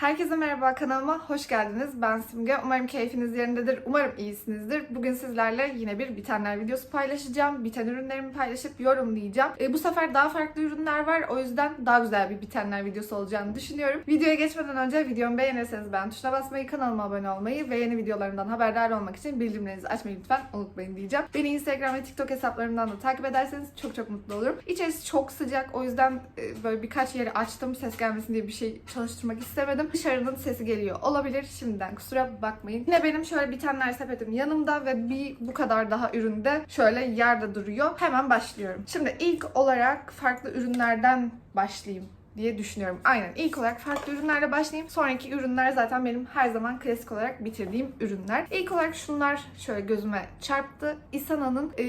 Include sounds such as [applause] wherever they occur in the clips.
Herkese merhaba kanalıma hoş geldiniz. Ben Simge. Umarım keyfiniz yerindedir. Umarım iyisinizdir. Bugün sizlerle yine bir bitenler videosu paylaşacağım. Biten ürünlerimi paylaşıp yorumlayacağım. E, bu sefer daha farklı ürünler var. O yüzden daha güzel bir bitenler videosu olacağını düşünüyorum. Videoya geçmeden önce videomu beğenirseniz beğen tuşuna basmayı, kanalıma abone olmayı ve yeni videolarımdan haberdar olmak için bildirimlerinizi açmayı lütfen unutmayın diyeceğim. Beni Instagram ve TikTok hesaplarımdan da takip ederseniz çok çok mutlu olurum. İçerisi çok sıcak. O yüzden e, böyle birkaç yeri açtım. Ses gelmesin diye bir şey çalıştırmak istemedim. Dışarının sesi geliyor olabilir. Şimdiden kusura bakmayın. Yine benim şöyle bitenler sepetim yanımda ve bir bu kadar daha üründe şöyle yerde duruyor. Hemen başlıyorum. Şimdi ilk olarak farklı ürünlerden başlayayım diye düşünüyorum. Aynen ilk olarak farklı ürünlerle başlayayım. Sonraki ürünler zaten benim her zaman klasik olarak bitirdiğim ürünler. İlk olarak şunlar şöyle gözüme çarptı. Isana'nın e,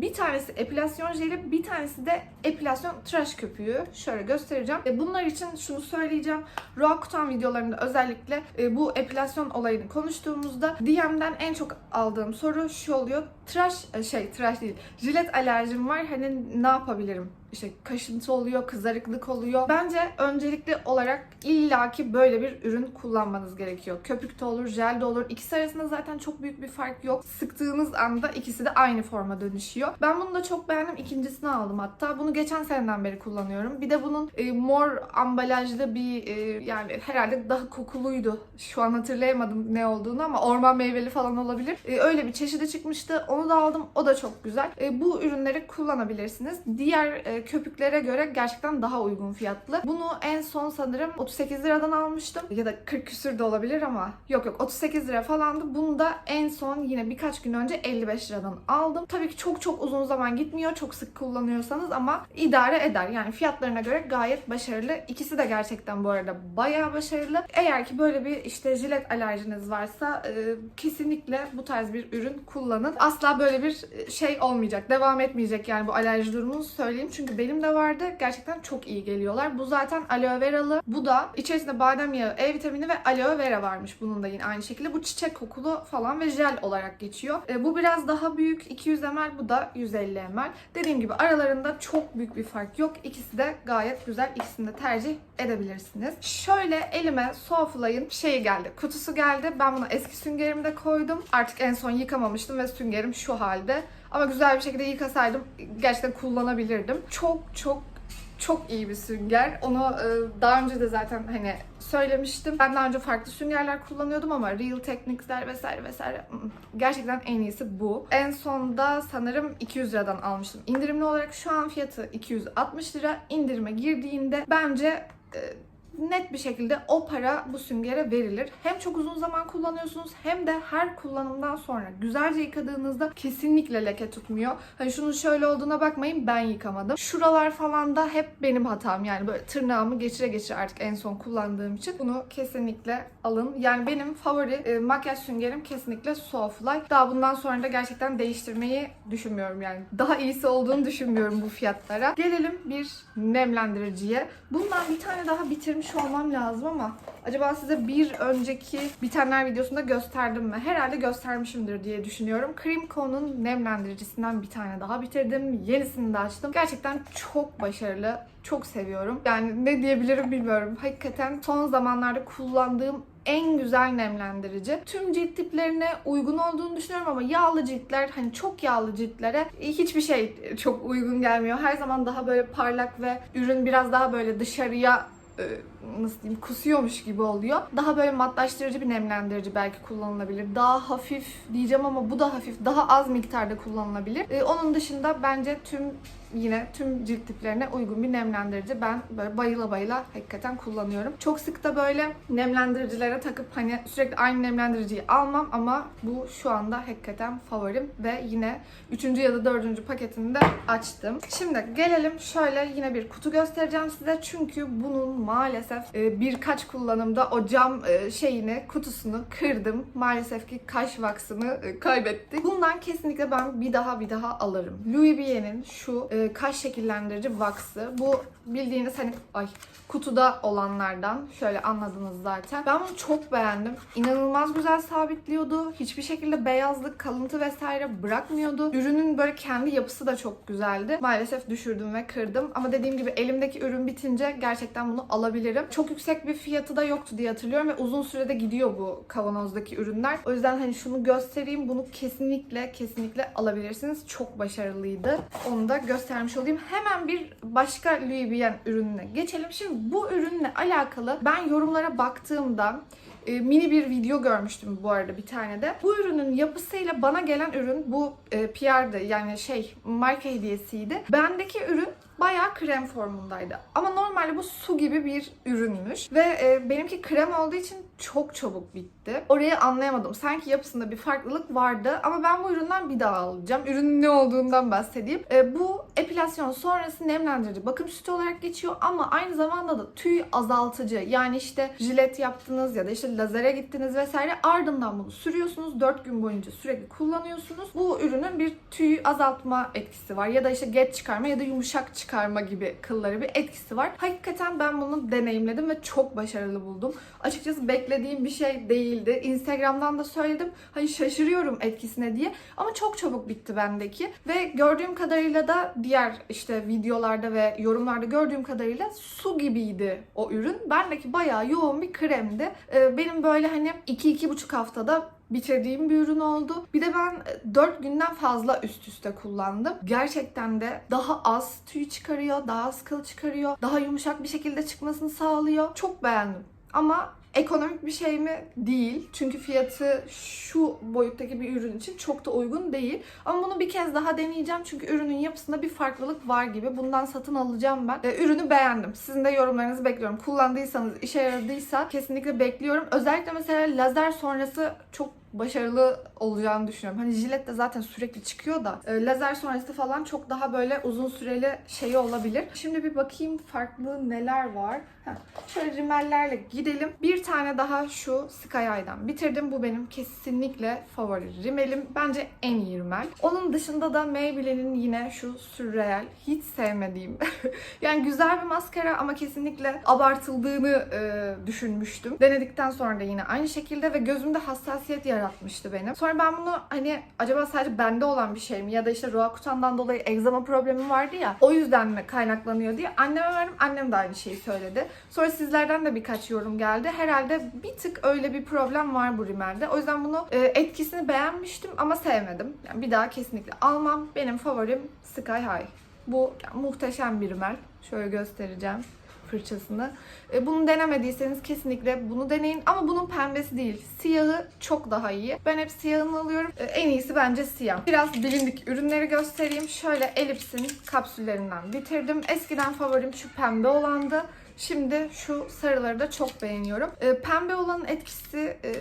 bir tanesi epilasyon jeli, bir tanesi de epilasyon tıraş köpüğü. Şöyle göstereceğim. E, bunlar için şunu söyleyeceğim. Roakutan videolarında özellikle e, bu epilasyon olayını konuştuğumuzda DM'den en çok aldığım soru şu oluyor. Tıraş, e, şey tıraş değil, jilet alerjim var. Hani ne yapabilirim? İşte kaşıntı oluyor, kızarıklık oluyor. Bence öncelikli olarak illaki böyle bir ürün kullanmanız gerekiyor. Köpük de olur, jel de olur. İkisi arasında zaten çok büyük bir fark yok. Sıktığınız anda ikisi de aynı forma dönüşüyor. Ben bunu da çok beğendim. İkincisini aldım hatta. Bunu geçen seneden beri kullanıyorum. Bir de bunun e, mor ambalajlı bir e, yani herhalde daha kokuluydu. Şu an hatırlayamadım ne olduğunu ama orman meyveli falan olabilir. E, öyle bir çeşidi çıkmıştı. Onu da aldım. O da çok güzel. E, bu ürünleri kullanabilirsiniz. Diğer e, köpüklere göre gerçekten daha uygun fiyatlı. Bunu en son sanırım 38 liradan almıştım. Ya da 40 küsür de olabilir ama yok yok 38 lira falandı. Bunu da en son yine birkaç gün önce 55 liradan aldım. Tabii ki çok çok uzun zaman gitmiyor. Çok sık kullanıyorsanız ama idare eder. Yani fiyatlarına göre gayet başarılı. İkisi de gerçekten bu arada bayağı başarılı. Eğer ki böyle bir işte jilet alerjiniz varsa e, kesinlikle bu tarz bir ürün kullanın. Asla böyle bir şey olmayacak. Devam etmeyecek yani bu alerji durumunu söyleyeyim. Çünkü benim de vardı. Gerçekten çok iyi geliyorlar. Bu zaten aloe veralı. Bu da içerisinde badem yağı, E vitamini ve aloe vera varmış bunun da yine aynı şekilde. Bu çiçek kokulu falan ve jel olarak geçiyor. E, bu biraz daha büyük 200 ml bu da 150 ml. Dediğim gibi aralarında çok büyük bir fark yok. İkisi de gayet güzel. İkisini de tercih edebilirsiniz. Şöyle elime Soulfly'ın şeyi geldi. Kutusu geldi. Ben bunu eski süngerimde koydum. Artık en son yıkamamıştım ve süngerim şu halde. Ama güzel bir şekilde yıkasaydım gerçekten kullanabilirdim. Çok çok çok iyi bir sünger. Onu e, daha önce de zaten hani söylemiştim. Ben daha önce farklı süngerler kullanıyordum ama Real Techniques'ler vesaire vesaire ı-ı, gerçekten en iyisi bu. En sonda sanırım 200 liradan almıştım. İndirimli olarak şu an fiyatı 260 lira. İndirime girdiğinde bence e, net bir şekilde o para bu süngere verilir. Hem çok uzun zaman kullanıyorsunuz hem de her kullanımdan sonra güzelce yıkadığınızda kesinlikle leke tutmuyor. Hani şunun şöyle olduğuna bakmayın ben yıkamadım. Şuralar falan da hep benim hatam yani böyle tırnağımı geçire geçire artık en son kullandığım için bunu kesinlikle alın. Yani benim favori e, makyaj süngerim kesinlikle Soulfly. Daha bundan sonra da gerçekten değiştirmeyi düşünmüyorum yani. Daha iyisi olduğunu düşünmüyorum bu fiyatlara. Gelelim bir nemlendiriciye. Bundan bir tane daha bitirmiş olmam lazım ama acaba size bir önceki bitenler videosunda gösterdim mi? Herhalde göstermişimdir diye düşünüyorum. Cream Co'nun nemlendiricisinden bir tane daha bitirdim. Yenisini de açtım. Gerçekten çok başarılı. Çok seviyorum. Yani ne diyebilirim bilmiyorum. Hakikaten son zamanlarda kullandığım en güzel nemlendirici. Tüm cilt tiplerine uygun olduğunu düşünüyorum ama yağlı ciltler hani çok yağlı ciltlere hiçbir şey çok uygun gelmiyor. Her zaman daha böyle parlak ve ürün biraz daha böyle dışarıya nasıl diyeyim kusuyormuş gibi oluyor. Daha böyle matlaştırıcı bir nemlendirici belki kullanılabilir. Daha hafif diyeceğim ama bu da hafif. Daha az miktarda kullanılabilir. E, onun dışında bence tüm yine tüm cilt tiplerine uygun bir nemlendirici. Ben böyle bayıla bayıla hakikaten kullanıyorum. Çok sık da böyle nemlendiricilere takıp hani sürekli aynı nemlendiriciyi almam ama bu şu anda hakikaten favorim ve yine 3. ya da 4. paketini de açtım. Şimdi gelelim şöyle yine bir kutu göstereceğim size. Çünkü bunun maalesef e, birkaç kullanımda o cam e, şeyini, kutusunu kırdım. Maalesef ki kaş vaksını e, kaybettik. Bundan kesinlikle ben bir daha bir daha alırım. Louis Vuitton'in şu kaş şekillendirici vaksı. Bu bildiğiniz hani ay kutuda olanlardan. Şöyle anladınız zaten. Ben bunu çok beğendim. İnanılmaz güzel sabitliyordu. Hiçbir şekilde beyazlık, kalıntı vesaire bırakmıyordu. Ürünün böyle kendi yapısı da çok güzeldi. Maalesef düşürdüm ve kırdım. Ama dediğim gibi elimdeki ürün bitince gerçekten bunu alabilirim. Çok yüksek bir fiyatı da yoktu diye hatırlıyorum ve uzun sürede gidiyor bu kavanozdaki ürünler. O yüzden hani şunu göstereyim. Bunu kesinlikle kesinlikle alabilirsiniz. Çok başarılıydı. Onu da göstermiş olayım. Hemen bir başka Louis Vuitton ürününe geçelim. Şimdi bu ürünle alakalı ben yorumlara baktığımda e, mini bir video görmüştüm bu arada bir tane de. Bu ürünün yapısıyla bana gelen ürün bu e, PR'dı yani şey marka hediyesiydi. Bendeki ürün bayağı krem formundaydı. Ama normalde bu su gibi bir ürünmüş. Ve e, benimki krem olduğu için çok çabuk bitti. Orayı anlayamadım. Sanki yapısında bir farklılık vardı ama ben bu üründen bir daha alacağım. Ürünün ne olduğundan bahsedeyim. E, bu epilasyon sonrası nemlendirici bakım sütü olarak geçiyor ama aynı zamanda da tüy azaltıcı. Yani işte jilet yaptınız ya da işte lazere gittiniz vesaire ardından bunu sürüyorsunuz. 4 gün boyunca sürekli kullanıyorsunuz. Bu ürünün bir tüy azaltma etkisi var ya da işte geç çıkarma ya da yumuşak çıkarma gibi kılları bir etkisi var. Hakikaten ben bunu deneyimledim ve çok başarılı buldum. Açıkçası beklediğim bir şey değildi. Instagram'dan da söyledim. Hani şaşırıyorum etkisine diye. Ama çok çabuk bitti bendeki. Ve gördüğüm kadarıyla da diğer işte videolarda ve yorumlarda gördüğüm kadarıyla su gibiydi o ürün. Bendeki bayağı yoğun bir kremdi. Ee, benim böyle hani 2-2,5 haftada bitirdiğim bir ürün oldu. Bir de ben 4 günden fazla üst üste kullandım. Gerçekten de daha az tüy çıkarıyor, daha az kıl çıkarıyor, daha yumuşak bir şekilde çıkmasını sağlıyor. Çok beğendim. Ama ekonomik bir şey mi? Değil. Çünkü fiyatı şu boyuttaki bir ürün için çok da uygun değil. Ama bunu bir kez daha deneyeceğim. Çünkü ürünün yapısında bir farklılık var gibi. Bundan satın alacağım ben. Ee, ürünü beğendim. Sizin de yorumlarınızı bekliyorum. Kullandıysanız, işe yaradıysa kesinlikle bekliyorum. Özellikle mesela lazer sonrası çok başarılı olacağını düşünüyorum. Hani jilet de zaten sürekli çıkıyor da e, lazer sonrası falan çok daha böyle uzun süreli şeyi olabilir. Şimdi bir bakayım farklı neler var. Şöyle rimellerle gidelim. Bir tane daha şu Sky Eye'dan bitirdim. Bu benim kesinlikle favori rimelim. Bence en iyi rimel. Onun dışında da Maybelline'in yine şu Surreal. Hiç sevmediğim. [laughs] yani güzel bir maskara ama kesinlikle abartıldığını e, düşünmüştüm. Denedikten sonra da yine aynı şekilde ve gözümde hassasiyet yaratmıştı benim. Sonra ben bunu hani acaba sadece bende olan bir şey mi ya da işte Roakutan'dan dolayı egzama problemi vardı ya o yüzden mi kaynaklanıyor diye anneme verdim. Annem de aynı şeyi söyledi. Sonra sizlerden de birkaç yorum geldi. Herhalde bir tık öyle bir problem var bu rimelde. O yüzden bunu e, etkisini beğenmiştim ama sevmedim. Yani bir daha kesinlikle almam. Benim favorim Sky High. Bu yani muhteşem bir rimel. Şöyle göstereceğim fırçasını. E, bunu denemediyseniz kesinlikle bunu deneyin. Ama bunun pembesi değil. Siyahı çok daha iyi. Ben hep siyahını alıyorum. E, en iyisi bence siyah. Biraz bilindik ürünleri göstereyim. Şöyle Elips'in kapsüllerinden bitirdim. Eskiden favorim şu pembe olandı. Şimdi şu sarıları da çok beğeniyorum. E, pembe olanın etkisi e,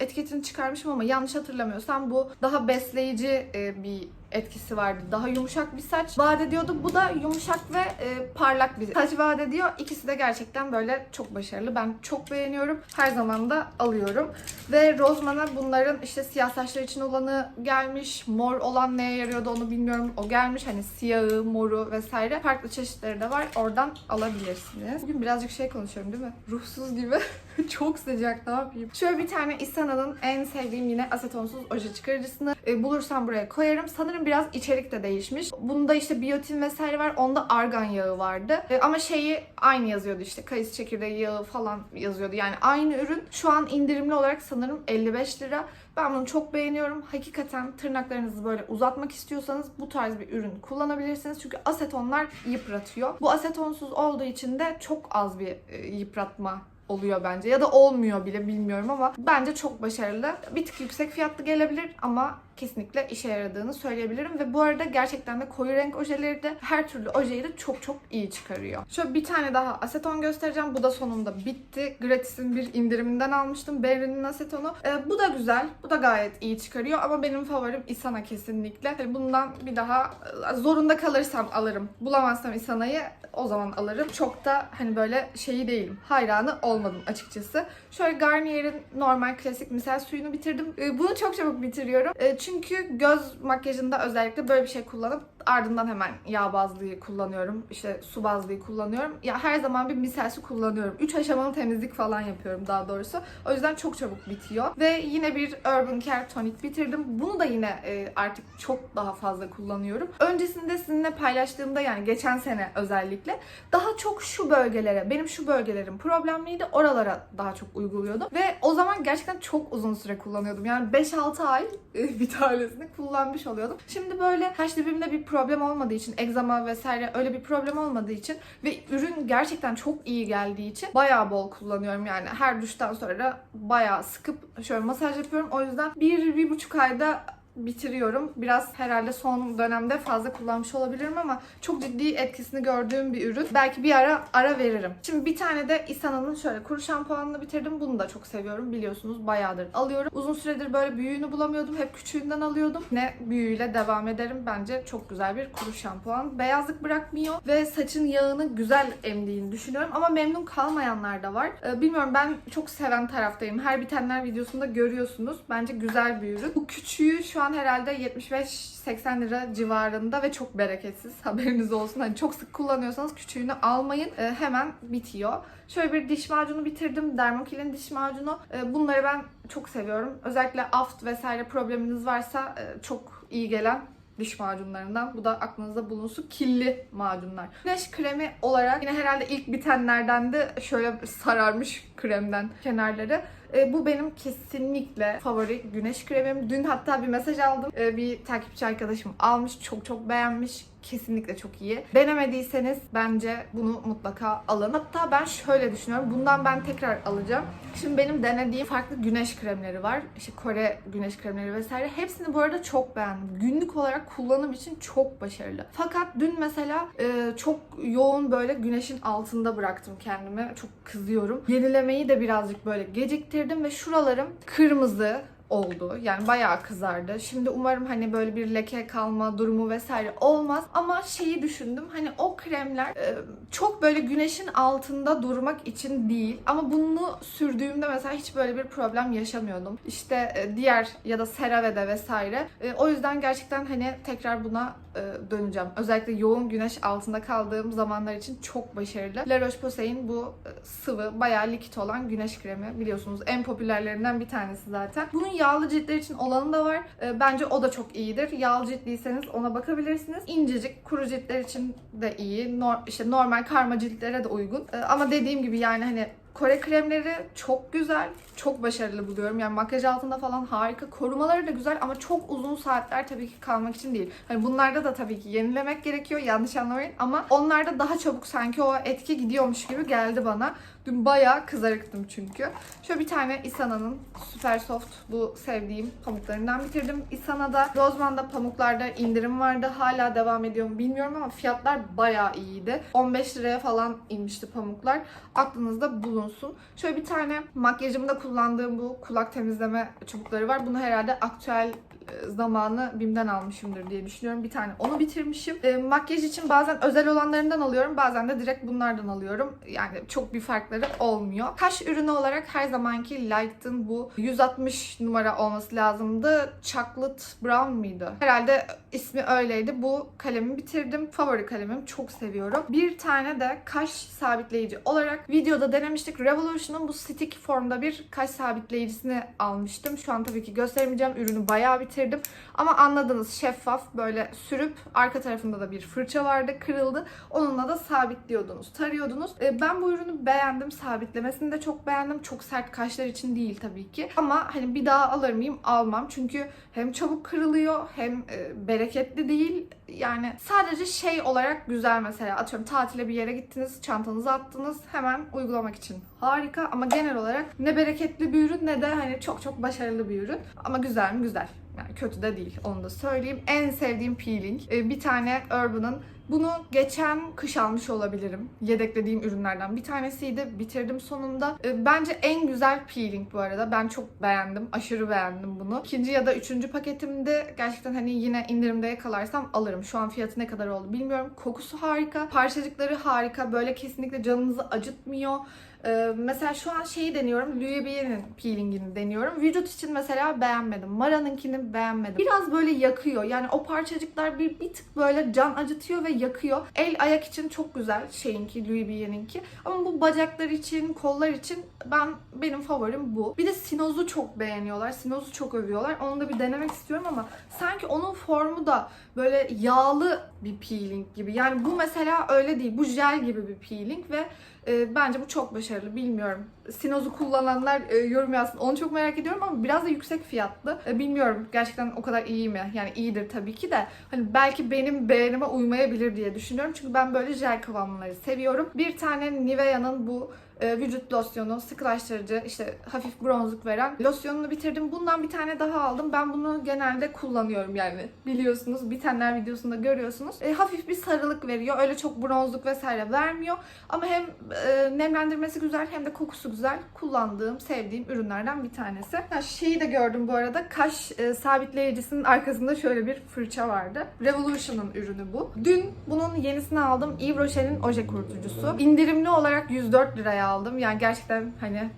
etiketini çıkarmışım ama yanlış hatırlamıyorsam bu daha besleyici e, bir etkisi vardı. Daha yumuşak bir saç vaat ediyordu. Bu da yumuşak ve e, parlak bir saç vaat ediyor. İkisi de gerçekten böyle çok başarılı. Ben çok beğeniyorum. Her zaman da alıyorum. Ve Rozman'a bunların işte siyah saçlar için olanı gelmiş. Mor olan neye yarıyordu onu bilmiyorum. O gelmiş. Hani siyahı, moru vesaire. Farklı çeşitleri de var. Oradan alabilirsiniz. Bugün birazcık şey konuşuyorum değil mi? Ruhsuz gibi. [laughs] [laughs] çok sıcak ne yapayım. Şöyle bir tane Isana'nın en sevdiğim yine asetonsuz oje çıkarıcısını e, bulursam buraya koyarım. Sanırım biraz içerik de değişmiş. Bunda işte biyotin vesaire var. Onda argan yağı vardı. E, ama şeyi aynı yazıyordu işte. Kayısı çekirdeği yağı falan yazıyordu. Yani aynı ürün. Şu an indirimli olarak sanırım 55 lira. Ben bunu çok beğeniyorum. Hakikaten tırnaklarınızı böyle uzatmak istiyorsanız bu tarz bir ürün kullanabilirsiniz. Çünkü asetonlar yıpratıyor. Bu asetonsuz olduğu için de çok az bir e, yıpratma oluyor bence. Ya da olmuyor bile bilmiyorum ama bence çok başarılı. Bir tık yüksek fiyatlı gelebilir ama kesinlikle işe yaradığını söyleyebilirim. Ve bu arada gerçekten de koyu renk ojeleri de her türlü ojeyi de çok çok iyi çıkarıyor. Şöyle bir tane daha aseton göstereceğim. Bu da sonunda bitti. Gratis'in bir indiriminden almıştım. Berrin'in asetonu. Ee, bu da güzel. Bu da gayet iyi çıkarıyor ama benim favorim Isana kesinlikle. Bundan bir daha e, zorunda kalırsam alırım. Bulamazsam Isana'yı o zaman alırım. Çok da hani böyle şeyi değilim. Hayranı olmadım açıkçası. Şöyle Garnier'in normal klasik misal suyunu bitirdim. Ee, Bunu çok çabuk bitiriyorum. Ee, Çünkü göz makyajında özellikle böyle bir şey kullanıp Ardından hemen yağ bazlıyı kullanıyorum. İşte su bazlıyı kullanıyorum. Ya her zaman bir miselsi kullanıyorum. 3 aşamalı temizlik falan yapıyorum daha doğrusu. O yüzden çok çabuk bitiyor. Ve yine bir Urban Care Tonic bitirdim. Bunu da yine e, artık çok daha fazla kullanıyorum. Öncesinde sizinle paylaştığımda yani geçen sene özellikle daha çok şu bölgelere, benim şu bölgelerim problemliydi. Oralara daha çok uyguluyordum. Ve o zaman gerçekten çok uzun süre kullanıyordum. Yani 5-6 ay e, bir tanesini kullanmış oluyordum. Şimdi böyle kaş dibimde bir problem olmadığı için, egzama vesaire öyle bir problem olmadığı için ve ürün gerçekten çok iyi geldiği için bayağı bol kullanıyorum. Yani her duştan sonra bayağı sıkıp şöyle masaj yapıyorum. O yüzden bir, bir buçuk ayda bitiriyorum. Biraz herhalde son dönemde fazla kullanmış olabilirim ama çok ciddi etkisini gördüğüm bir ürün. Belki bir ara ara veririm. Şimdi bir tane de Isana'nın şöyle kuru şampuanını bitirdim. Bunu da çok seviyorum. Biliyorsunuz bayağıdır alıyorum. Uzun süredir böyle büyüğünü bulamıyordum. Hep küçüğünden alıyordum. Ne büyüğüyle devam ederim. Bence çok güzel bir kuru şampuan. Beyazlık bırakmıyor ve saçın yağını güzel emdiğini düşünüyorum. Ama memnun kalmayanlar da var. Ee, bilmiyorum ben çok seven taraftayım. Her bitenler videosunda görüyorsunuz. Bence güzel bir ürün. Bu küçüğü şu an herhalde 75-80 lira civarında ve çok bereketsiz. Haberiniz olsun. Hani çok sık kullanıyorsanız küçüğünü almayın. Ee, hemen bitiyor. Şöyle bir diş macunu bitirdim. Dermokil'in diş macunu. Ee, bunları ben çok seviyorum. Özellikle aft vesaire probleminiz varsa e, çok iyi gelen diş macunlarından. Bu da aklınızda bulunsun. Killi macunlar. Güneş kremi olarak yine herhalde ilk bitenlerden de şöyle sararmış kremden kenarları. E, bu benim kesinlikle favori güneş kremim. Dün hatta bir mesaj aldım. E, bir takipçi arkadaşım almış. Çok çok beğenmiş. Kesinlikle çok iyi. Denemediyseniz bence bunu mutlaka alın. Hatta ben şöyle düşünüyorum. Bundan ben tekrar alacağım. Şimdi benim denediğim farklı güneş kremleri var. İşte Kore güneş kremleri vesaire. Hepsini bu arada çok beğendim. Günlük olarak kullanım için çok başarılı. Fakat dün mesela e, çok yoğun böyle güneşin altında bıraktım kendimi. Çok kızıyorum. Yenilemeyi de birazcık böyle geciktirdim ve şuralarım kırmızı, oldu. Yani bayağı kızardı. Şimdi umarım hani böyle bir leke kalma durumu vesaire olmaz. Ama şeyi düşündüm. Hani o kremler e, çok böyle güneşin altında durmak için değil. Ama bunu sürdüğümde mesela hiç böyle bir problem yaşamıyordum. İşte e, diğer ya da CeraVe'de vesaire. E, o yüzden gerçekten hani tekrar buna döneceğim. Özellikle yoğun güneş altında kaldığım zamanlar için çok başarılı. La Roche-Posay'in bu e, sıvı, bayağı likit olan güneş kremi. Biliyorsunuz en popülerlerinden bir tanesi zaten. Bunun yağlı ciltler için olanı da var. E, Bence o da çok iyidir. Yağlı ciltliyseniz ona bakabilirsiniz. İncecik, kuru ciltler için de iyi. Nor işte normal karma ciltlere de uygun. E, Ama dediğim gibi yani hani Kore kremleri çok güzel, çok başarılı buluyorum. Yani makyaj altında falan harika. Korumaları da güzel ama çok uzun saatler tabii ki kalmak için değil. Hani bunlarda da tabii ki yenilemek gerekiyor. Yanlış anlamayın ama onlarda daha çabuk sanki o etki gidiyormuş gibi geldi bana. Dün bayağı kızarıktım çünkü. Şöyle bir tane Isana'nın Super Soft bu sevdiğim pamuklarından bitirdim. Isana'da Rozman'da pamuklarda indirim vardı. Hala devam ediyor mu bilmiyorum ama fiyatlar bayağı iyiydi. 15 liraya falan inmişti pamuklar. Aklınızda bulunsun. Şöyle bir tane makyajımda kullandığım bu kulak temizleme çubukları var. Bunu herhalde aktüel zamanı BİM'den almışımdır diye düşünüyorum. Bir tane onu bitirmişim. E, makyaj için bazen özel olanlarından alıyorum. Bazen de direkt bunlardan alıyorum. Yani çok bir farkları olmuyor. Kaş ürünü olarak her zamanki Light'ın bu 160 numara olması lazımdı. Chocolate Brown mıydı? Herhalde ismi öyleydi. Bu kalemi bitirdim. Favori kalemim. Çok seviyorum. Bir tane de kaş sabitleyici olarak videoda denemiştik. Revolution'un bu stick formda bir kaş sabitleyicisini almıştım. Şu an tabii ki gösteremeyeceğim. Ürünü bayağı bitirdim. Ama anladınız şeffaf böyle sürüp arka tarafında da bir fırça vardı kırıldı. Onunla da sabitliyordunuz, tarıyordunuz. E, ben bu ürünü beğendim. Sabitlemesini de çok beğendim. Çok sert kaşlar için değil tabii ki. Ama hani bir daha alır mıyım? Almam. Çünkü hem çabuk kırılıyor hem e, bereketli değil. Yani sadece şey olarak güzel mesela. Atıyorum tatile bir yere gittiniz, çantanızı attınız. Hemen uygulamak için harika. Ama genel olarak ne bereketli bir ürün ne de hani çok çok başarılı bir ürün. Ama güzel mi? Güzel. Yani kötü de değil onu da söyleyeyim. En sevdiğim peeling. Ee, bir tane Urban'ın bunu geçen kış almış olabilirim. Yedeklediğim ürünlerden bir tanesiydi. Bitirdim sonunda. Ee, Bence en güzel peeling bu arada. Ben çok beğendim. Aşırı beğendim bunu. İkinci ya da üçüncü paketimde gerçekten hani yine indirimde yakalarsam alırım. Şu an fiyatı ne kadar oldu bilmiyorum. Kokusu harika. Parçacıkları harika. Böyle kesinlikle canınızı acıtmıyor. Ee, mesela şu an şeyi deniyorum. Louis peelingini deniyorum. Vücut için mesela beğenmedim. Mara'nınkini beğenmedim. Biraz böyle yakıyor. Yani o parçacıklar bir, bir tık böyle can acıtıyor ve yakıyor. El ayak için çok güzel şeyinki Louis Vuitton'inki. Ama bu bacaklar için, kollar için ben benim favorim bu. Bir de Sinoz'u çok beğeniyorlar. Sinoz'u çok övüyorlar. Onu da bir denemek istiyorum ama sanki onun formu da böyle yağlı bir peeling gibi. Yani bu mesela öyle değil. Bu jel gibi bir peeling ve e, bence bu çok başarılı. Bilmiyorum. Sinoz'u kullananlar e, yorum yazsın. Onu çok merak ediyorum ama biraz da yüksek fiyatlı. E, bilmiyorum gerçekten o kadar iyi mi? Yani iyidir tabii ki de. Hani belki benim beğenime uymayabilir diye düşünüyorum. Çünkü ben böyle jel kıvamları seviyorum. Bir tane Nivea'nın bu e, vücut losyonu, sıkılaştırıcı, işte hafif bronzluk veren losyonunu bitirdim. Bundan bir tane daha aldım. Ben bunu genelde kullanıyorum yani. Biliyorsunuz bitenler videosunda görüyorsunuz. E, hafif bir sarılık veriyor. Öyle çok bronzluk vesaire vermiyor. Ama hem e, nemlendirmesi güzel hem de kokusu güzel. Kullandığım, sevdiğim ürünlerden bir tanesi. Ha, şeyi de gördüm bu arada. Kaş e, sabitleyicisinin arkasında şöyle bir fırça vardı. Revolution'ın ürünü bu. Dün bunun yenisini aldım. Yves Rocher'in oje kurutucusu. İndirimli olarak 104 liraya aldım. Yani gerçekten hani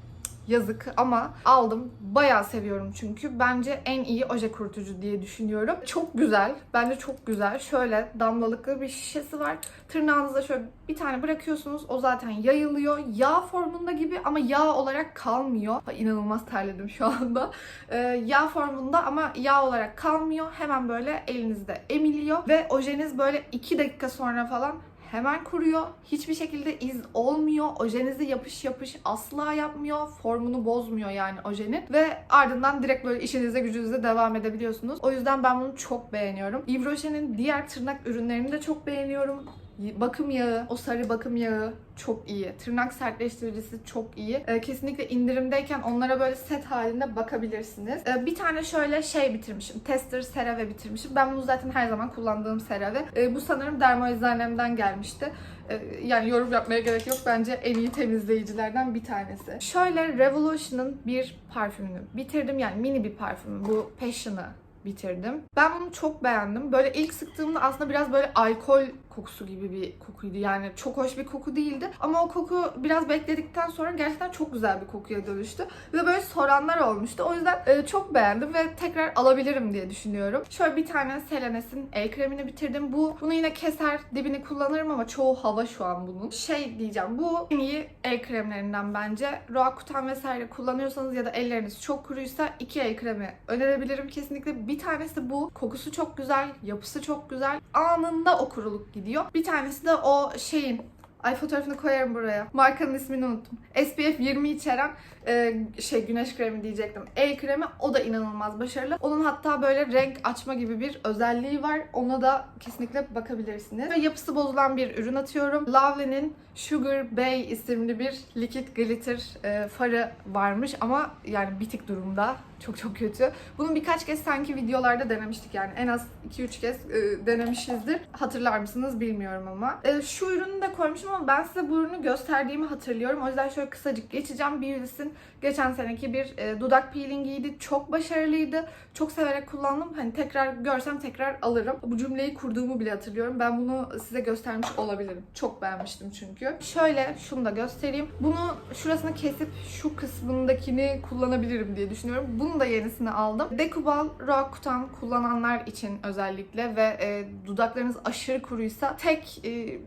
yazık ama aldım. Bayağı seviyorum çünkü. Bence en iyi oje kurutucu diye düşünüyorum. Çok güzel. Bence çok güzel. Şöyle damlalıklı bir şişesi var. Tırnağınıza şöyle bir tane bırakıyorsunuz. O zaten yayılıyor. Yağ formunda gibi ama yağ olarak kalmıyor. İnanılmaz terledim şu anda. Ee, yağ formunda ama yağ olarak kalmıyor. Hemen böyle elinizde emiliyor. Ve ojeniz böyle 2 dakika sonra falan hemen kuruyor. Hiçbir şekilde iz olmuyor. Ojenizi yapış yapış asla yapmıyor. Formunu bozmuyor yani ojenin. Ve ardından direkt böyle işinize gücünüze devam edebiliyorsunuz. O yüzden ben bunu çok beğeniyorum. Yves Rocher'in diğer tırnak ürünlerini de çok beğeniyorum. Bakım yağı, o sarı bakım yağı çok iyi. Tırnak sertleştiricisi çok iyi. Ee, kesinlikle indirimdeyken onlara böyle set halinde bakabilirsiniz. Ee, bir tane şöyle şey bitirmişim. Tester CeraVe bitirmişim. Ben bunu zaten her zaman kullandığım CeraVe. Ee, bu sanırım dermoeczanemden gelmişti. Ee, yani yorum yapmaya gerek yok. Bence en iyi temizleyicilerden bir tanesi. Şöyle Revolution'ın bir parfümünü bitirdim. Yani mini bir parfümü. Bu Passion'ı bitirdim. Ben bunu çok beğendim. Böyle ilk sıktığımda aslında biraz böyle alkol kokusu gibi bir kokuydu. Yani çok hoş bir koku değildi. Ama o koku biraz bekledikten sonra gerçekten çok güzel bir kokuya dönüştü. Ve böyle soranlar olmuştu. O yüzden e, çok beğendim ve tekrar alabilirim diye düşünüyorum. Şöyle bir tane Selenes'in el kremini bitirdim. Bu bunu yine keser dibini kullanırım ama çoğu hava şu an bunun. Şey diyeceğim bu en iyi el kremlerinden bence. Roaccutane vesaire kullanıyorsanız ya da elleriniz çok kuruysa iki el kremi önerebilirim kesinlikle. Bir tanesi bu. Kokusu çok güzel, yapısı çok güzel. Anında o kuruluk gidiyor. Bir tanesi de o şeyin Ay fotoğrafını koyarım buraya. Markanın ismini unuttum. SPF 20 içeren e, şey güneş kremi diyecektim. El kremi o da inanılmaz başarılı. Onun hatta böyle renk açma gibi bir özelliği var. Ona da kesinlikle bakabilirsiniz. Ve yapısı bozulan bir ürün atıyorum. Lovely'nin Sugar Bay isimli bir likit glitter e, farı varmış ama yani bitik durumda. Çok çok kötü. Bunu birkaç kez sanki videolarda denemiştik yani. En az 2-3 kez e, denemişizdir. Hatırlar mısınız bilmiyorum ama. E, şu ürünü de koymuşum ama ben size bu ürünü gösterdiğimi hatırlıyorum. O yüzden şöyle kısacık geçeceğim. Beauty's'in geçen seneki bir e, dudak peelingiydi. Çok başarılıydı. Çok severek kullandım. Hani tekrar görsem tekrar alırım. Bu cümleyi kurduğumu bile hatırlıyorum. Ben bunu size göstermiş olabilirim. Çok beğenmiştim çünkü. Şöyle şunu da göstereyim. Bunu şurasını kesip şu kısmındakini kullanabilirim diye düşünüyorum. Bunun da yenisini aldım. Decubal Roaccutane kullananlar için özellikle ve e, dudaklarınız aşırı kuruysa tek e,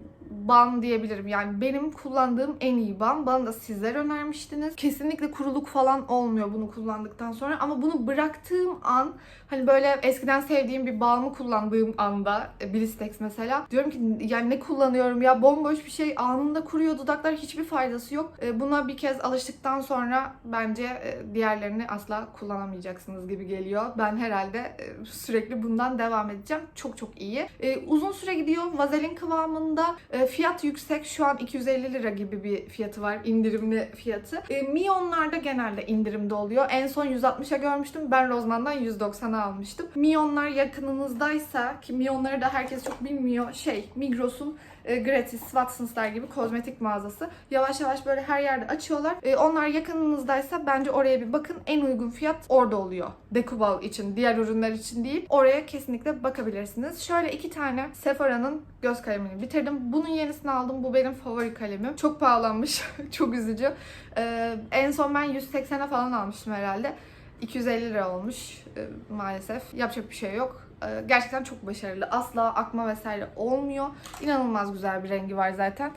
ban diyebilirim. Yani benim kullandığım en iyi ban. Bana da sizler önermiştiniz. Kesinlikle kuruluk falan olmuyor bunu kullandıktan sonra. Ama bunu bıraktığım an hani böyle eskiden sevdiğim bir balmı kullandığım anda e, Blistex mesela diyorum ki yani ne kullanıyorum ya bomboş bir şey anında kuruyor dudaklar hiçbir faydası yok. E, Buna bir kez alıştıktan sonra bence e, diğerlerini asla kullanamayacaksınız gibi geliyor. Ben herhalde sürekli bundan devam edeceğim. Çok çok iyi. Uzun süre gidiyor. Vazelin kıvamında. Fiyat yüksek. Şu an 250 lira gibi bir fiyatı var. indirimli fiyatı. E, Mion'larda genelde indirimde oluyor. En son 160'a görmüştüm. Ben Rozman'dan 190'a almıştım. Mion'lar yakınınızdaysa ki Mion'ları da herkes çok bilmiyor. Şey Migros'un e, gratis Watsons'lar gibi kozmetik mağazası. Yavaş yavaş böyle her yerde açıyorlar. E, onlar yakınınızdaysa bence oraya bir bakın. En uygun fiyat orada oluyor. Decubal için, diğer ürünler için değil. Oraya kesinlikle bakabilirsiniz. Şöyle iki tane Sephora'nın göz kalemini bitirdim. Bunun yenisini aldım. Bu benim favori kalemim. Çok pahalanmış. [laughs] Çok üzücü. E, en son ben 180'e falan almıştım herhalde. 250 lira olmuş maalesef. Yapacak bir şey yok. E, gerçekten çok başarılı. Asla akma vesaire olmuyor. İnanılmaz güzel bir rengi var zaten. E,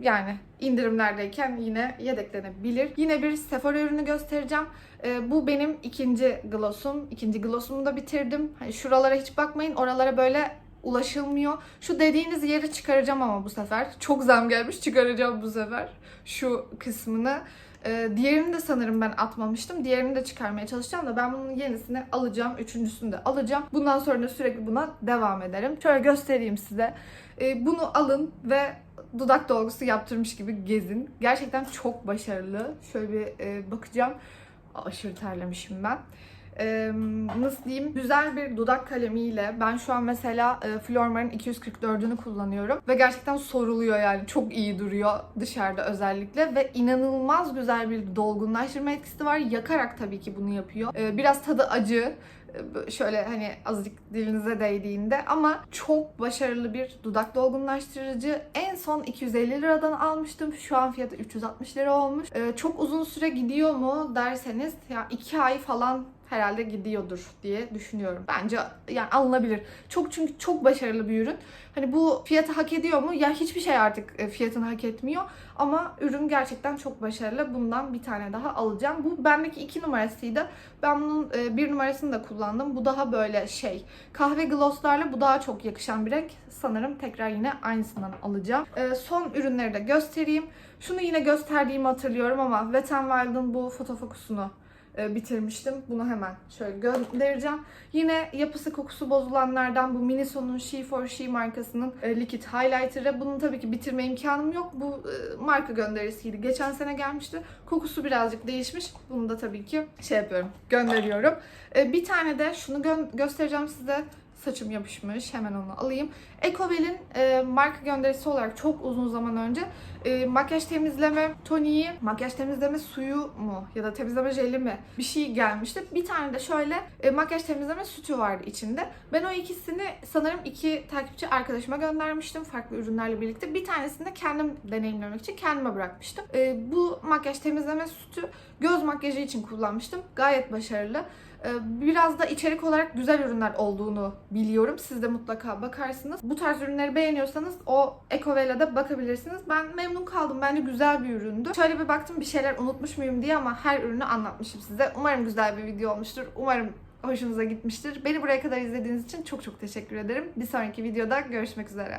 yani indirimlerdeyken yine yedeklenebilir. Yine bir Sephora ürünü göstereceğim. E, bu benim ikinci glossum. İkinci glossumu da bitirdim. Hani şuralara hiç bakmayın. Oralara böyle ulaşılmıyor. Şu dediğiniz yeri çıkaracağım ama bu sefer. Çok zam gelmiş çıkaracağım bu sefer. Şu kısmını. Ee, diğerini de sanırım ben atmamıştım. Diğerini de çıkarmaya çalışacağım da ben bunun yenisini alacağım. Üçüncüsünü de alacağım. Bundan sonra da sürekli buna devam ederim. Şöyle göstereyim size. Ee, bunu alın ve dudak dolgusu yaptırmış gibi gezin. Gerçekten çok başarılı. Şöyle bir e, bakacağım. Aşırı terlemişim ben. Ee, nasıl diyeyim? Güzel bir dudak kalemiyle ben şu an mesela e, Flormar'ın 244'ünü kullanıyorum ve gerçekten soruluyor yani çok iyi duruyor dışarıda özellikle ve inanılmaz güzel bir dolgunlaştırma etkisi var. Yakarak tabii ki bunu yapıyor. Ee, biraz tadı acı. Şöyle hani azıcık dilinize değdiğinde ama çok başarılı bir dudak dolgunlaştırıcı. En son 250 liradan almıştım. Şu an fiyatı 360 lira olmuş. Ee, çok uzun süre gidiyor mu derseniz ya 2 ay falan herhalde gidiyordur diye düşünüyorum. Bence yani alınabilir. Çok çünkü çok başarılı bir ürün. Hani bu fiyatı hak ediyor mu? Ya hiçbir şey artık e, fiyatını hak etmiyor. Ama ürün gerçekten çok başarılı. Bundan bir tane daha alacağım. Bu bendeki iki numarasıydı. Ben bunun e, bir numarasını da kullandım. Bu daha böyle şey kahve glosslarla bu daha çok yakışan bir renk. Sanırım tekrar yine aynısından alacağım. E, son ürünleri de göstereyim. Şunu yine gösterdiğimi hatırlıyorum ama Wet n Wild'ın bu fotofokusunu bitirmiştim. Bunu hemen şöyle göndereceğim. Yine yapısı kokusu bozulanlardan bu Miniso'nun She for She markasının e, Liquid Highlighter'ı. Bunun tabii ki bitirme imkanım yok. Bu e, marka gönderisiydi. Geçen sene gelmişti. Kokusu birazcık değişmiş. Bunu da tabii ki şey yapıyorum. Gönderiyorum. E, bir tane de şunu gö- göstereceğim size. Saçım yapışmış. Hemen onu alayım. Ecovell'in e, marka gönderisi olarak çok uzun zaman önce e, makyaj temizleme toniği, makyaj temizleme suyu mu ya da temizleme jeli mi bir şey gelmişti. Bir tane de şöyle e, makyaj temizleme sütü vardı içinde. Ben o ikisini sanırım iki takipçi arkadaşıma göndermiştim farklı ürünlerle birlikte. Bir tanesini de kendim deneyimlemek için kendime bırakmıştım. E, bu makyaj temizleme sütü göz makyajı için kullanmıştım. Gayet başarılı. Ee, Biraz da içerik olarak güzel ürünler olduğunu biliyorum. Siz de mutlaka bakarsınız. Bu tarz ürünleri beğeniyorsanız o Ecovella'da bakabilirsiniz. Ben memnun kaldım. Bence güzel bir üründü. Şöyle bir baktım bir şeyler unutmuş muyum diye ama her ürünü anlatmışım size. Umarım güzel bir video olmuştur. Umarım hoşunuza gitmiştir. Beni buraya kadar izlediğiniz için çok çok teşekkür ederim. Bir sonraki videoda görüşmek üzere.